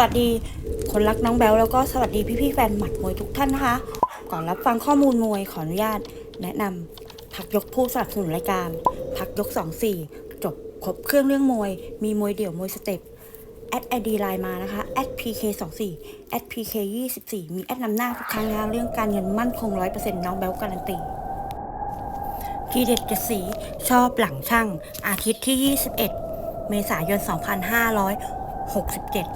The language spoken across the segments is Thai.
วัสดีคนรักน้องแบลแล้วก็สวัสดีพี่ๆแฟนหมัดมวยทุกท่านนะคะ ก่อนรับฟังข้อมูลมวยขออนุญาต แนะนำพักยกผู้สนับสนุนรายการ พักยก 24 จบครบเครื่องเรื่องมวย มีมวยเดี่ยวมวยสเต็ปแอดไอดีไลน์มานะคะแอด pk 2 4แอด pk 24มีแอดนำหน้าทุกครั้งนะเรื่องการเงินมั่นคง100%น้องแบลการันตีทีเด็ดจะสีชอบหลังช่างอาทิตย์ที่21เอ็ดเมษายน2567เจ็ด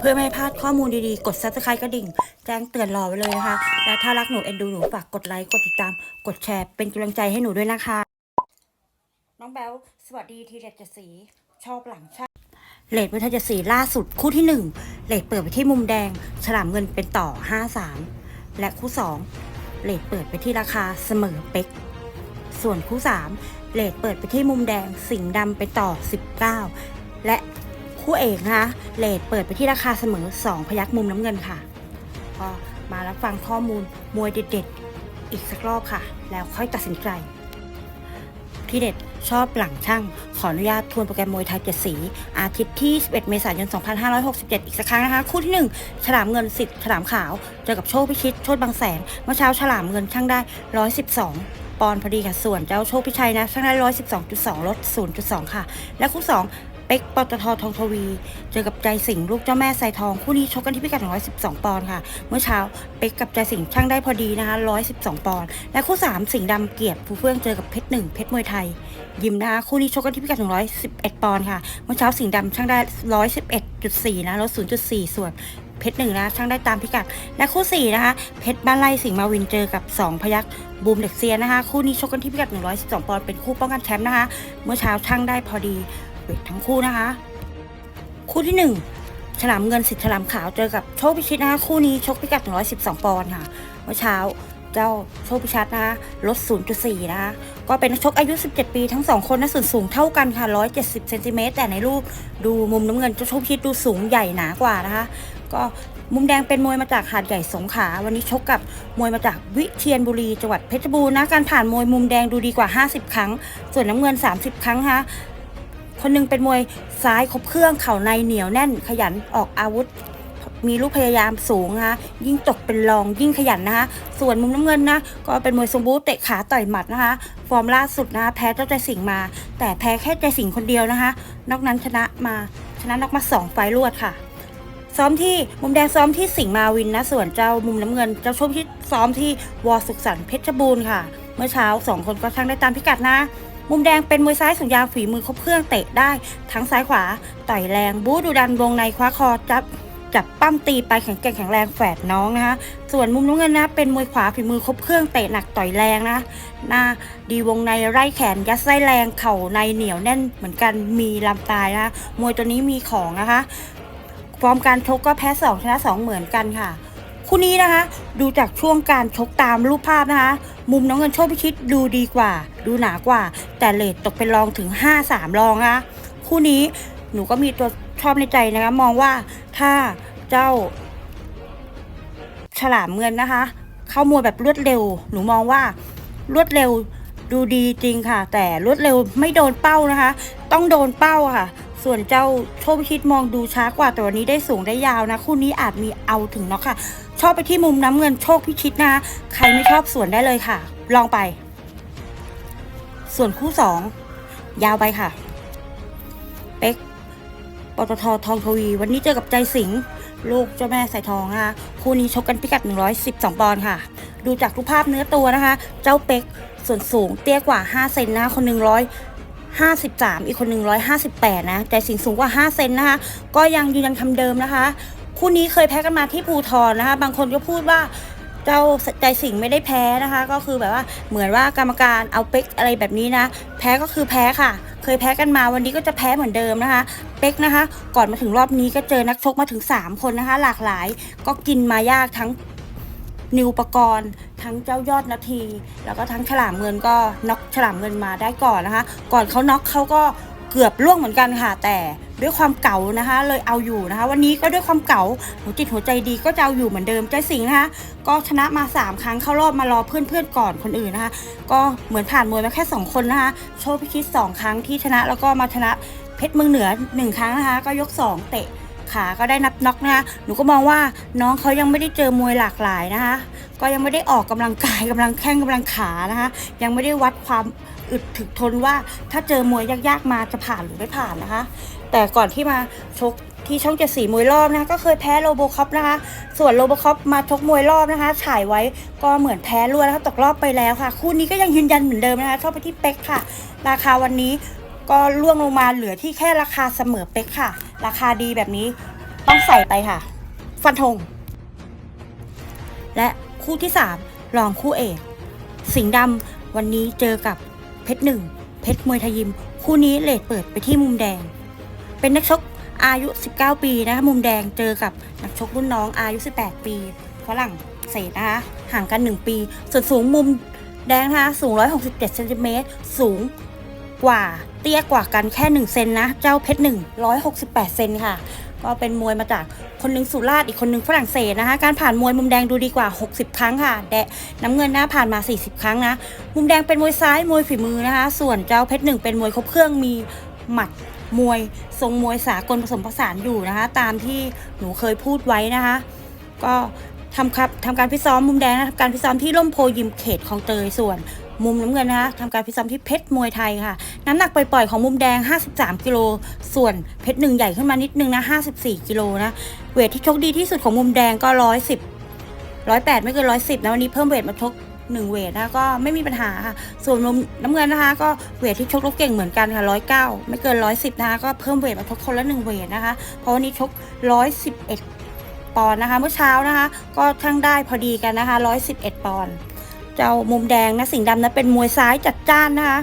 พื่อไม่ให้พลาดข้อมูลดีๆ กด subscribe กระดิ่ง แจ้งเตือนรอไว้เลยนะคะ และถ้ารักหนูเอ็นดูหนูฝากกดไลค์ กดติดตาม กดแชร์ เป็นกำลังใจให้หนูด้วยนะคะ น้องแบลสวัสดีทีเด็ดจะสี ชอบหลังช่างเลดวิทยาสีล่าสุดคู่ที่ 1เลดเปิดไปที่มุมแดง ฉลามเงินเป็นต่อ 5-3 และคู่ 2เลดเปิดไปที่ราคาเสมอเป๊กส่วนคู่ 3เลดเปิดไปที่มุมแดงสิงห์ดำไปต่อ 19 และ คู่เอกนะคะเลดเปิดไปที่ราคาเสมอ 2 พยักมุมน้ำเงินค่ะก็มารับฟังข้อมูลมวยเด็ดๆ อีกสักรอบค่ะ แล้วค่อยตัดสินใจที่เด็ดชอบหลังช่างขออนุญาตทวนโปรแกรมมวยไทยเจ็ดสี อาทิตย์ที่ 11 เมษายน 2567 อีกสักครั้งนะคะ คู่ที่ 1 ฉลามเงินสิทธิ์ฉลามขาว เจอกับโชคพิชิต โชดบางแสน เมื่อเช้าฉลามเงินช่างได้ 112ปอนด์พอดีค่ะ ส่วนเจ้าโชคพิชัยนะช่างได้ 112.2 ลด 0.2 ค่ะ และคู่ 2 เป็กปตททองทวี เจอกับใจสิงห์ลูกเจ้าแม่ไซทองคู่นี้ชกกันที่พิกัด 112 ปอนด์ค่ะ เมื่อเช้าเป็กกับใจสิงห์ช่างได้พอดีนะคะ 112 ปอนด์และคู่ 3 สิงห์ดำเกียรติฟูเฟื่องเจอกับเพชรหนึ่งเพชรมวยไทย ยิมนะคะคู่นี้ชกกันที่พิกัด 111 ปอนด์ค่ะ เมื่อเช้าสิงห์ดำช่างได้ 111.4 นะลด0.4 ส่วนเพชรหนึ่งนะช่างได้ตามพิกัด และคู่4นะคะเพชรบ้านไร่สิงห์มาวินเจอกับ 2 พยักบูมเด็กเซียนนะคะ คู่นี้ชกกันที่พิกัด 112 ปอนด์เป็นคู่ป้องกันแชมป์นะคะ เมื่อเช้าช่างได้พอดี เวททั้งคู่นะคะ คู่ที่ 1 ฉลามเงินสิทธิ์ฉลามขาวเจอกับโชคพิชิตนะคะคู่นี้ชกพิกัด 112 ปอนด์ค่ะ เมื่อเช้าเจ้าโชคพิชัดนะคะลด 0.4 นะคะ ก็เป็นชกอายุ 17 ปีทั้งสองคนนะส่วนสูงเท่ากันค่ะ 170 เซนติเมตรแต่ในรูปดูมุมน้ำเงินเจ้าโชคพิชิตดูสูงใหญ่หนากว่านะคะ ก็มุมแดงเป็นมวยมาจากหาดใหญ่สงขลาวันนี้ชกกับมวยมาจากวิเชียรบุรีจังหวัดเพชรบูรณ์นะการผ่านมวยมุมแดงดูดีกว่า 50 ครั้ง ส่วนน้ำเงิน 30 ครั้งค่ะ คนหนึงเป็นมวยซ้ายครบเครื่องเข่าในเหนียวแน่นขยันออกอาวุธ มีลูกพยายามสูงนะคะยิ่งตกเป็นรองยิ่งขยันนะคะส่วนมุมน้ำเงินนะก็เป็นมวยทรงบู๊เตะขาต่อยหมัดนะคะ ฟอร์มล่าสุดนะะแพ้เจ้าใจสิงมา แต่แพ้แค่ใจสิงคนเดียวนะคะ นอกนั้นชนะมาชนะนอกมาสองไฟล์รวดค่ะซ้อมที่มุมแดงซ้อมที่สิงห์มาวินนะ ส่วนเจ้ามุมน้ำเงินเจ้าชคที่ซ้อมที่วอสุขสันต์เพชรบูรณ์ค่ะ เมื่อเช้าสองคนก็ช่างได้ตามพิกัดนะ มุมแดงเป็นมวยซ้ายสูงยาฝีมือครบเครื่องเตะได้ ทั้งซ้ายขวา ต่อยแรง บู๊ดูดันวงในคว้าคอจับจับปั้มตีไปแข็งแกร่งแข็งแรงแฝดน้องนะคะส่วนมุมน้ำเงินนะเป็นมวยขวาฝีมือครบเครื่องเตะหนักต่อยแรงนะหน้าดีวงในไร่แขนยัดไส้แรงเข่าในเหนียวแน่นเหมือนกันมีลำตายนะคะมวยตัวนี้มีของนะคะฟอร์มการชกก็แพ้2ชนะ2เหมือนกันค่ะ คู่นี้นะคะ ดูจากช่วงการชกตามรูปภาพนะคะ มุมน้องเงินโชคพิชิตดูดีกว่า ดูหนากว่า แต่เลทตกเป็นรองถึง 5-3รองนะคะคู่นี้หนูก็มีตัวชอบในใจนะคะ มองว่าถ้าเจ้า ฉลามเงินนะคะ เข้ามวยแบบรวดเร็ว หนูมองว่ารวดเร็วดูดีจริงค่ะ แต่รวดเร็วไม่โดนเป้านะคะ ต้องโดนเป้าค่ะ ส่วนเจ้าโชคพิชิตมองดูช้ากว่าแต่วันนี้ได้สูงได้ยาวนะ คู่นี้อาจมีเอาถึงเนาะค่ะ ชอบไปที่มุมน้ำเงินโชคพิชิตนะใครไม่ชอบส่วนได้เลยค่ะ ลองไป ส่วนคู่สองยาวไปค่ะ เป็กปตททองทวี วันนี้เจอกับใจสิงห์ลูกเจ้าแม่ใสายทองนะคะคู่นี้ชกกันพิกัด 112 ปอนด์ค่ะ ดูจากรูปภาพเนื้อตัวนะคะ เจ้าเป็กส่วนสูงเตี้ยกว่า 5 เซนนะคะคนหนึ่ง ร้อยห้าสิบสามอีกคนหนึ่งร้อยห้าสิบแปดนะ แต่สิงสูงกว่า 5 เซนนะคะ ก็ยังยืนยันคำเดิมนะคะ คู่นี้เคยแพ้กันมาที่ภูทรนะคะ บางคนก็พูดว่าเจ้าใจสิงไม่ได้แพ้นะคะ ก็คือแบบว่าเหมือนว่ากรรมการเอาเป็กอะไรแบบนี้นะ แพ้ก็คือแพ้ค่ะ เคยแพ้กันมาวันนี้ก็จะแพ้เหมือนเดิมนะคะ เป็กนะคะ ก่อนมาถึงรอบนี้ก็เจอนักชกมาถึง 3 คนนะคะ หลากหลายก็กินมายากทั้ง นิวปกรณ์ ทั้งเจ้ายอดนาที แล้วก็ทั้งฉลามเงินก็น็อกฉลามเงินมาได้ก่อนนะคะ ก่อนเขาน็อกเขาก็เกือบล่วงเหมือนกันค่ะ แต่ด้วยความเก่านะคะ เลยเอาอยู่นะคะ วันนี้ก็ด้วยความเก่าหัวจิตหัวใจดีก็จะเอาอยู่เหมือนเดิมใจสิงนะคะ ก็ชนะมา 3 ครั้งเข้ารอบมารอเพื่อนๆก่อนคนอื่นนะคะ ก็เหมือนผ่านมวยมาแค่ 2 คนนะคะ โชคพิชิต 2 ครั้งที่ชนะแล้วก็มาชนะเพชรเมืองเหนือ 1 ครั้งนะคะ ก็ยก 2 เตะ ขาก็ได้นับน็อกนะคะหนูก็มองว่าน้องเขายังไม่ได้เจอมวยหลากหลายนะคะ ก็ยังไม่ได้ออกกำลังกายกำลังแข้งกำลังขานะคะ ยังไม่ได้วัดความอึดถึกทนว่าถ้าเจอมวยยากๆมาจะผ่านหรือไม่ผ่านนะคะ แต่ก่อนที่มาชกที่ช่องเจ็ดสีมวยรอบนะคะ ก็เคยแพ้โลโบคอปนะคะ ส่วนโลโบคอปมาชกมวยรอบนะคะ ฉายไว้ก็เหมือนแพ้รวดนะคะตกรอบไปแล้วค่ะ คู่นี้ก็ยังยืนยันเหมือนเดิมนะคะชอบไปที่เป๊กค่ะ ราคาวันนี้ ก็ล่วงลงมาเหลือที่แค่ราคาเสมอเป๊กค่ะ ราคาดีแบบนี้ต้องใส่ไปค่ะ ฟันธง และคู่ที่ 3 รองคู่เอก สิงห์ดำวันนี้เจอกับเพชรหนึ่งเพชรมวยไทยยิม คู่นี้เลทเปิดไปที่มุมแดง เป็นนักชกอายุ 19 ปีนะคะมุมแดงเจอกับนักชกรุ่นน้องอายุ 18 ปีฝรั่งเศสนะคะห่างกัน 1 ปี ส่วนสูงมุมแดงนะคะสูง 167เซนติเมตรสูง กว่า เตี้ยกว่ากันแค่ 1 เซนนะ เจ้าเพชรหนึ่ง168 เซนค่ะ ก็เป็นมวยมาจากคนหนึ่งสุราษฎร์อีกคนหนึ่งฝรั่งเศสนะคะ การผ่านมวยมุมแดงดูดีกว่า 60 ครั้งค่ะ แดะน้ำเงินหนะผ่านมา 40 ครั้งนะ มุมแดงเป็นมวยซ้ายมวยฝีมือนะคะ ส่วนเจ้าเพชรหนึ่งเป็นมวยครบเครื่องมีหมัดมวยทรงมวยสากลผสมผสานอยู่นะคะ ตามที่หนูเคยพูดไว้นะคะ ก็ทำครับทำการพิซ้อมมุมแดงนะทำการพิซ้อมที่ร่มโพยิมเขตคลองเตยส่วน มุมน้ำเงินนะคะทำการพิตซ้อมที่เพชรมวยไทยค่ะ น้ำหนักปล่อยๆของมุมแดง 53 กิโล ส่วนเพชรหนึ่งใหญ่ขึ้นมานิดนึงนะ 54 กิโลนะ เวทที่ชกดีที่สุดของมุมแดงก็ 110 108 ไม่เกิน 110 นะวันนี้เพิ่มเวทมาชก1เวทนะก็ไม่มีปัญหาค่ะ ส่วนมุมน้ำเงินนะคะ ก็เวทที่ชกรบเก่งเหมือนกันค่ะ109ไม่เกิน110นะคะก็เพิ่มเวทมาชกคนละ1เวทนะคะ เพราะวันนี้ชก111ปอนด์นะคะ เมื่อเช้านะคะ ก็ทั้งได้พอดีกันนะคะ111ปอนด์ เจ้ามุมแดงนะสิงห์ดำนะเป็นมวยซ้ายจัดจ้านนะคะ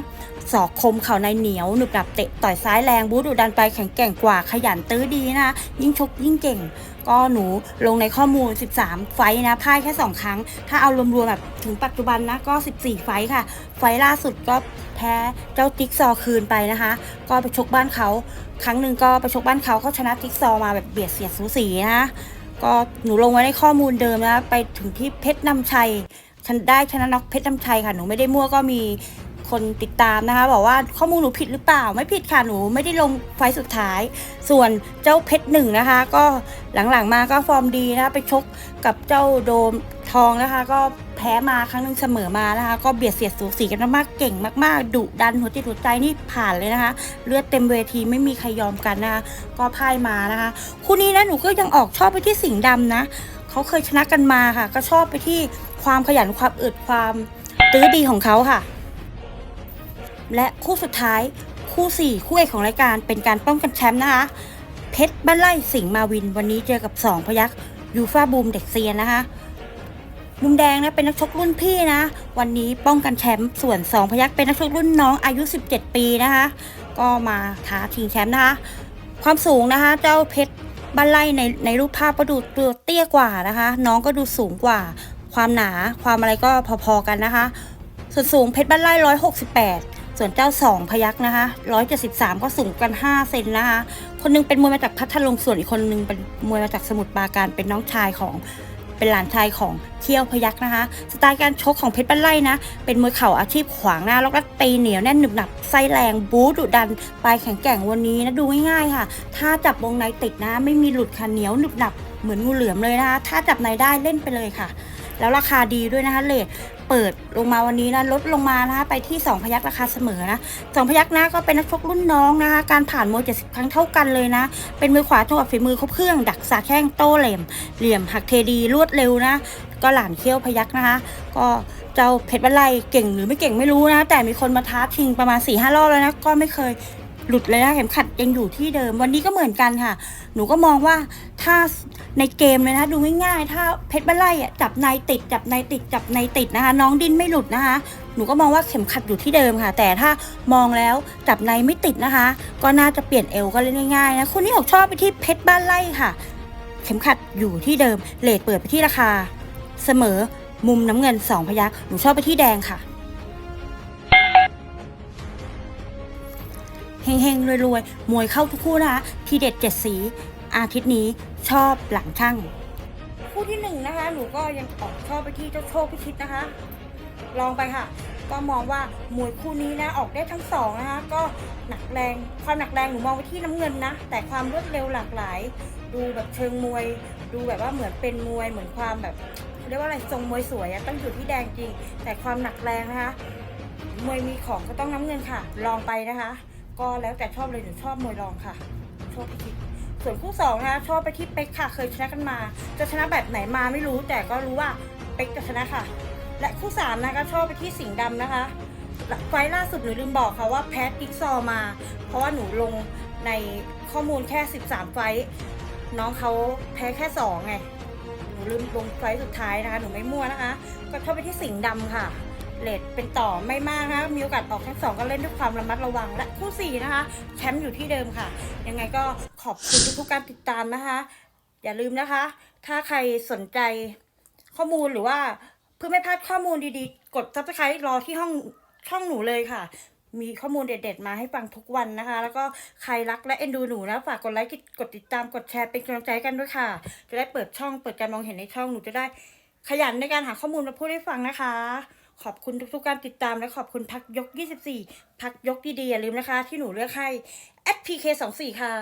ศอกคมเข่าในเหนียวหนึบหนับเตะต่อยซ้ายแรงบูธดุดันไปแข็งแกร่งกว่าขยันตื้อดีนะยิ่งชกยิ่งเก่ง ก็หนูลงในข้อมูล 13 ไฟนะพ่ายแค่ 2 ครั้ง ถ้าเอารวมๆแบบถึงปัจจุบันนะก็ 14 ไฟค่ะ ไฟล่าสุดก็แพ้เจ้าจิ๊กซอคืนไปนะคะ ก็ไปชกบ้านเขา ครั้งหนึ่งก็ไปชกบ้านเขาเขาชนะจิ๊กซอมาแบบเบียดเสียดสูสีนะคะก็หนูลงไว้ในข้อมูลเดิมนะไปถึงที่เพชรนำชัย ฉันได้ชนะน็อกเพชรน้ำชัยค่ะ หนูไม่ได้มั่วก็มีคนติดตามนะคะ บอกว่าข้อมูลหนูผิดหรือเปล่า ไม่ผิดค่ะ หนูไม่ได้ลงไฟสุดท้าย ส่วนเจ้าเพชรหนึ่งนะคะ ก็หลังๆมาก็ฟอร์มดีนะคะ ไปชกกับเจ้าโดมทองนะคะ ก็แพ้มาครั้งหนึงเสมอมานะคะ ก็เบียดเสียดสูสีกันมากๆเก่งมากๆดุดันหัวจิตหัวใจนี่ผ่านเลยนะคะ เลือดเต็มเวทีไม่มีใครยอมกันนะคะ ก็พ่ายมานะคะ คู่นี้นะหนูก็ยังออกชอบไปที่สิงห์ดำนะ เขาเคยชนะกันมาค่ะ ก็ชอบไปที่ความขยันความอึดความตื้อดีของเขาค่ะ และคู่สุดท้ายคู่4คู่เอกของรายการเป็นการป้องกันแชมป์นะคะ เพชรบ้านไร่สิงห์มาวิน วันนี้เจอกับ2พยักยูฟาบูมเด็กเซียนนะคะมุมแดงนะเป็นนักชกรุ่นพี่นะ วันนี้ป้องกันแชมป์ส่วน2พยักเป็นนักชกรุ่นน้องอายุ 17 ปีนะคะ ก็มาท้าชิงแชมป์นะคะ ความสูงนะคะ เจ้าเพชร บ้านไร่ในในรูปภาพก็ดูตัวเตี้ยกว่านะคะ น้องก็ดูสูงกว่า ความหนาความอะไรก็พอๆกันนะคะ ส่วนสูงเพชรบ้านไร่ร้อยหกสิบแปดส่วนเจ้าสองพยักนะคะร้อยเจ็ดสิบสามก็สูงกันห้าเซนนะคะ คนหนึงเป็นมวยมาจากพัทลุงส่วนอีกคนหนึงเป็นมวยมาจากสมุทรปราการเป็นน้องชายของ เป็นหลานชายของเที่ยวพยักนะคะ สไตล์การชกของเพชรบ้นไร่นะ เป็นมวยเข่าอาชีพขวางหน้า แล้วก็ตีเหนียวแน่นหนึบหนับไส้แรงบู๊ดุดันปลายแข็งแกร่งวันนี้นะดูง่ายๆค่ะ ถ้าจับวงในติดนะ ไม่มีหลุดค่ะเหนียวหนึบหนับเหมือนงูเหลือมเลยนะคะ ถ้าจับในได้เล่นไปเลยค่ะ แล้วราคาดีด้วยนะคะเลทเปิดลงมาวันนี้นะลดลงมานะคะไปที่ 2 พยักราคาเสมอนะสองพยักนะก็เป็นนักชกรุ่นน้องนะคะ การผ่านมวย70ครั้งเท่ากันเลยนะ เป็นมือขวาจังหวะฝีมือครบเครื่อง ดักสาแข้งโต้เหลี่ยม เหลี่ยมหักเทดีรวดเร็วนะ ก็หลานเขี้ยวพยักนะคะ ก็เจ้าเพชรบัลไลเก่งหรือไม่เก่งไม่รู้นะ แต่มีคนมาท้าชิงประมาณ4ี่ห้ารอบแล้วนะก็ไม่เคย หลุดเลยนะเข็มขัดยังอยู่ที่เดิม วันนี้ก็เหมือนกันค่ะ หนูก็มองว่าถ้าในเกมเลยนะดูง่ายๆ ถ้าเพชรบัลไลอะจับในติดจับในติดจับในติดนะคะ น้องดินไม่หลุดนะคะ หนูก็มองว่าเข็มขัดอยู่ที่เดิมค่ะ แต่ถ้ามองแล้วจับในไม่ติดนะคะ ก็น่าจะเปลี่ยนเอวก็เล่นง่ายๆนะคุณนี่ออกชอบไปที่เพชรบ้านไร่ค่ะ เข็มขัดอยู่ที่เดิมเลทเปิดไปที่ราคา เสมอมุมน้ำเงินสองพยักหนูชอบไปที่แดงค่ะ เฮงๆรวยๆมวยเข้าทุกคู่นะคะทีเด็ดเจ็ดสี อาทิตย์นี้ชอบหลังช่างคู่ที่หนึ่งนะคะ หนูก็ยังออกชอบไปที่เจ้าโชคพิชิตนะคะ ลองไปค่ะ ก็มองว่ามวยคู่นี้นะออกได้ทั้งสองนะคะ ก็หนักแรงความหนักแรงหนูมองไปที่น้ำเงินนะ แต่ความรวดเร็วหลากหลาย ดูแบบเชิงมวย ดูแบบว่าเหมือนเป็นมวยเหมือนความแบบเรียกว่าอะไรทรงมวยสวยอะต้องอยู่ที่แดงจริง แต่ความหนักแรงนะคะมวยมีของก็ต้องน้ำเงินค่ะ ลองไปนะคะ ก็แล้วแต่ชอบเลยหนูชอบมวยรองค่ะชอบพี่คิดส่วนคู่สองนะคะชอบไปที่เป๊กค่ะ เคยชนะกันมา จะชนะแบบไหนมาไม่รู้ แต่ก็รู้ว่าเป๊กจะชนะค่ะ และคู่สามนะคะชอบไปที่สิงห์ดำนะคะไฟล่าสุดหนูลืมบอกค่ะว่าแพ้กิ๊กซอมา เพราะว่าหนูลงในข้อมูลแค่ 13 ไฟน้องเขาแพ้แค่2ไงหนูลืมลงไฟสุดท้ายนะคะ หนูไม่มั่วนะคะ ก็ชอบไปที่สิงห์ดำค่ะ เลดเป็นต่อไม่มากนะคะมีโอกาสออกทั้งสองก็เล่นด้วยความระมัดระวัง และคู่สี่นะคะแชมป์อยู่ที่เดิมค่ะ ยังไงก็ขอบคุณทุกๆการติดตามนะคะ อย่าลืมนะคะ ถ้าใครสนใจข้อมูลหรือว่าเพื่อไม่พลาดข้อมูลดีๆ กด subscribe รอที่ห้องช่องหนูเลยค่ะ มีข้อมูลเด็ด ๆ มาให้ฟังทุกวันนะคะ แล้วก็ใครรักและเอ็นดูหนูนะฝากกดไลค์กดติดตามกดแชร์เป็นกำลังใจกันด้วยค่ะ จะได้เปิดช่องเปิดการมองเห็นในช่องหนูจะได้ขยันในการหาข้อมูลมาพูดให้ฟังนะคะ ขอบคุณทุกๆการติดตามและขอบคุณพักยก 24 พักยกดีๆอย่าลืมนะคะ ที่หนูเลือกให้ SPK24 ค่ะ